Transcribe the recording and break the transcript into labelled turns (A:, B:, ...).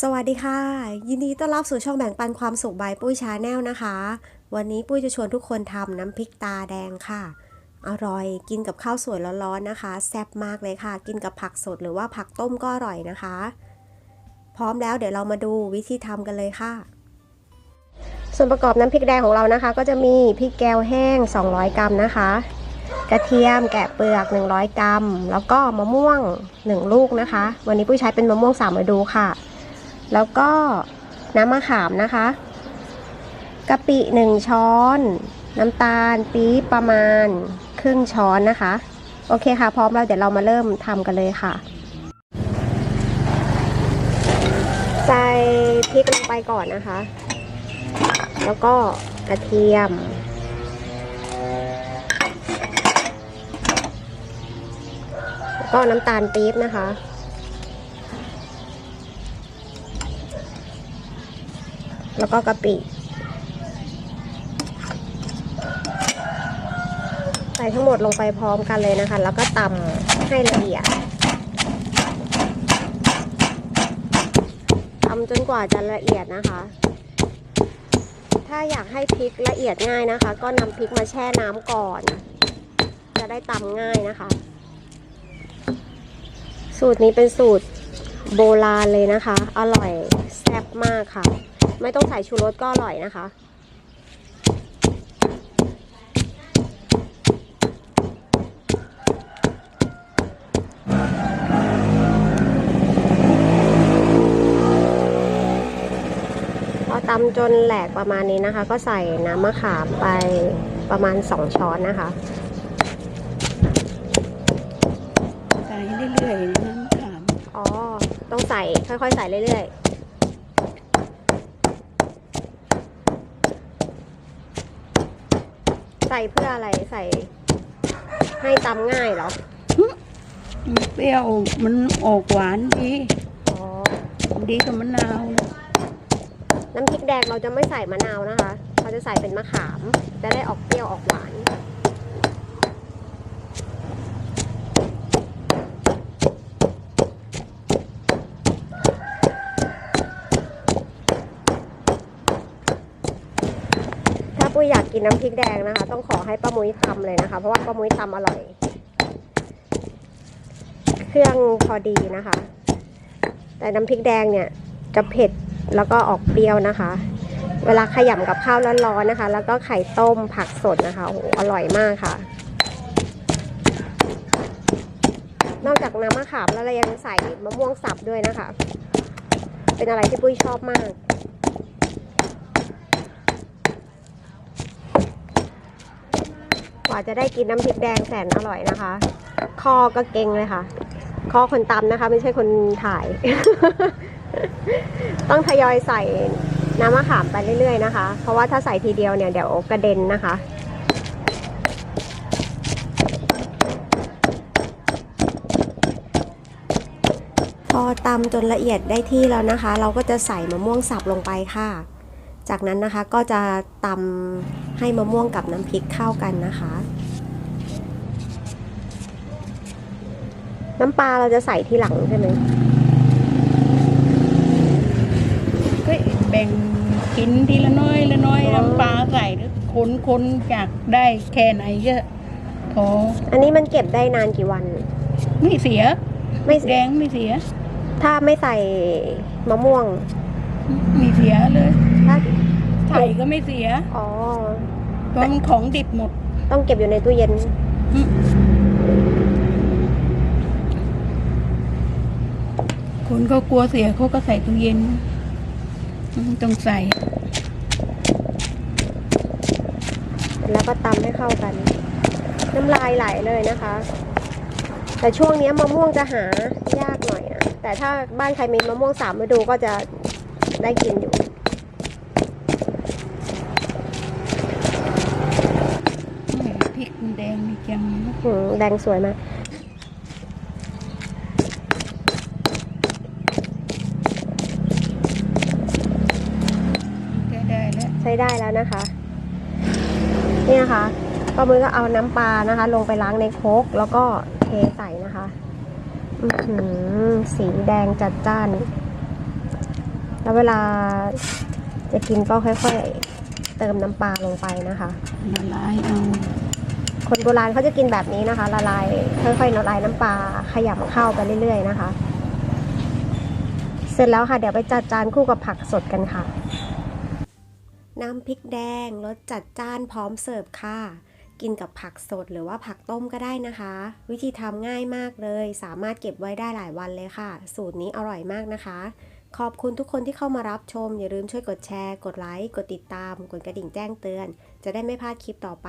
A: สวัสดีค่ะ ยินดีต้อนรับสู่ช่องแบ่งปันความสุขบายปุ้ยชาแนลนะคะ วันนี้ปุ้ยจะชวนทุกคนทำน้ำพริกตาแดงค่ะ อร่อยกินกับข้าวสวยร้อนๆนะคะ แซ่บมากเลยค่ะ กินกับผักสดหรือว่าผักต้มก็อร่อยนะคะ พร้อมแล้วเดี๋ยวเรามาดูวิธีทำกันเลยค่ะ ส่วนประกอบน้ำพริกแดงของเรานะคะ ก็จะมีพริกแกวแห้ง 200 กรัมนะคะ กระเทียมแกะเปลือก 100 กรัม แล้วก็มะม่วง 1 ลูกนะคะ วันนี้ปุ้ยใช้เป็นมะม่วงสามฤดูค่ะ แล้วก็น้ำมะขามนะคะกะปิหนึ่งช้อน น้ำตาลปี๊บประมาณครึ่งช้อนนะคะ โอเคค่ะ พร้อมแล้วเดี๋ยวเรามาเริ่มทำกันเลยค่ะ ใส่พริกลงไปก่อนนะคะ แล้วก็กระเทียม แล้วก็น้ำตาลปี๊บนะคะ แล้วก็กะปิใส่ทั้งหมดลงไปพร้อมกันเลยนะคะ แล้วก็ตำให้ละเอียดตำจนกว่าจะละเอียดนะคะ ถ้าอยากให้พริกละเอียดง่ายนะคะ ก็นำพริกมาแช่น้ำก่อน จะได้ตำง่ายนะคะ สูตรนี้เป็นสูตรโบราณเลยนะคะ อร่อยแซ่บมากค่ะ ไม่ต้องใส่ชูรสก็อร่อยนะคะ พอตำจนแหลกประมาณนี้นะคะ ก็ใส่น้ำมะขามไปประมาณ 2 ช้อนนะคะ
B: ใส่เรื่อยๆน้ำขาม
A: อ๋อ ต้องใส่ค่อยๆ ใส่เรื่อยๆ ใส่เพื่ออะไรใส่ ให้ตำง่ายเหรอ
B: มันเปรี้ยวมันออกหวานดี
A: อ๋อ
B: ดีกับมะนาวนะ
A: น้ำพริกแดงเราจะไม่ใส่มะนาวนะคะ เราจะใส่เป็นมะขาม จะได้ออกเปรี้ยวออกหวาน ถ้าปุ้ยอยา กินน้ำพริกแดงนะคะ ต้องขอให้ป้ามุ้ยทำเลยนะคะ เพราะว่าป้ามุ้ยทำอร่อย เครื่องพอดีนะคะ แต่น้ำพริกแดงเนี่ยจะเผ็ดแล้วก็ออกเปรี้ยวนะคะ เวลาขยำกับข้าวร้อนๆนะคะ แล้วก็ไข่ต้มผักสดนะคะโอ้โหอร่อยมากค่ะ นอกจากน้ำมะขามแล้วเรายังใส่มะม่วงสับด้วยนะคะ เป็นอะไรที่ปุ้ยชอบมาก ว่าจะได้กินน้ำพริกแดงแสนอร่อยนะคะ คอก็เก่งเลยค่ะ คอคนตำนะคะ ไม่ใช่คนถ่าย ต้องทยอยใส่น้ำมะขามไปเรื่อยๆนะคะ เพราะว่าถ้าใส่ทีเดียวเนี่ยเดี๋ยวกระเด็นนะคะพอตำจนละเอียดได้ที่แล้วนะคะ เราก็จะใส่มะม่วงสับลงไปค่ะ จากนั้นนะคะก็จะตำให้มะม่วงกับน้ำพริกเข้ากันนะคะ น้ำปลาเราจะใส่ทีหลังใช่ไหม
B: ก็แบ่งกินทีละน้อยละน้อย
A: อ๋อ
B: น้ำปลาใส่แล้วคนคนอยากได้แค่ไหนก็พอ
A: อันนี้มันเก็บได้นานกี่วัน
B: ไม่เสีย
A: ไม่
B: แดงไม่เสีย
A: ถ้าไม่ใส่มะม่วง
B: ไม่เสียเลย
A: ถ้า
B: ใส่ก็ไม่เสีย
A: อ๋อ
B: เพราะมันของดิบหมด
A: ต้องเก็บอยู่ในตู้เย็น
B: อืมคนก็กลัวเสียเขาก็ใส่ตู้เย็นอืมต้องใส่
A: แล้วก็ตำให้เข้ากัน น้ำลายไหลเลยนะคะ แต่ช่วงนี้มะม่วงจะหายากหน่อยนะแต่ถ้าบ้านใครมีมะม่วงสามฤดูก็จะได้กินอยู่
B: แหม่พริก มันแดงนี่จังนะ
A: อืมแดงสวยมาก
B: แค่ได้แล้ว
A: ใช้ได้แล้วนะคะนี่นะคะป้ามือก็เอาน้ำปลานะคะ ลงไปล้างในโครกแล้วก็เทใส่นะคะอื้อหือสีแดงจัดจ้าน แล้วเวลาจะกินก็ค่อยๆ เติมน้ำปลาลงไปนะคะ
B: ละลายเอา
A: คนโบราณเขาจะกินแบบนี้นะคะ ละลายค่อยๆละลายน้ำปลาขยำเข้าไปเรื่อยๆนะคะ เสร็จแล้วค่ะเดี๋ยวไปจัดจานคู่กับผักสดกันค่ะ น้ำพริกแดงรสจัดจ้านพร้อมเสิร์ฟค่ะ กินกับผักสดหรือว่าผักต้มก็ได้นะคะ วิธีทำง่ายมากเลย สามารถเก็บไว้ได้หลายวันเลยค่ะ สูตรนี้อร่อยมากนะคะขอบคุณทุกคนที่เข้ามารับชม อย่าลืมช่วยกดแชร์ กดไลค์ กดติดตาม กดกระดิ่งแจ้งเตือน จะได้ไม่พลาดคลิปต่อไป